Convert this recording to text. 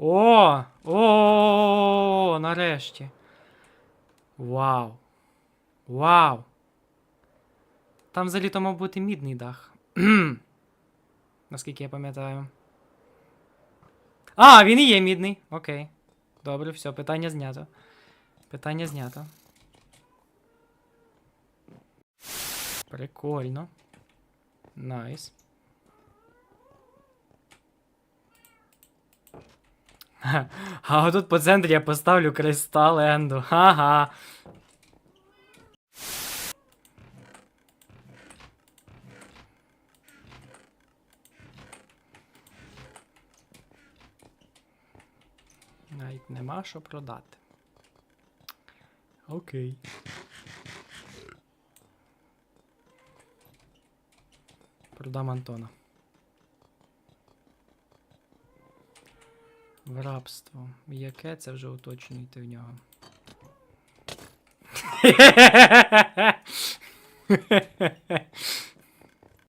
О! О! Нарешті. Вау. Вау. Там взагалі то мав бути мідний дах. Наскільки я пам'ятаю. А, він і є мідний. Окей. Добре, все, питання знято. Питання знято. Прикольно. Найс. Ха, А отут по центрі я поставлю кристал Енду. Ха-ха. Навіть нема що продати. Окей. Продам Антона. В рабство. Яке це вже уточнюйте в нього.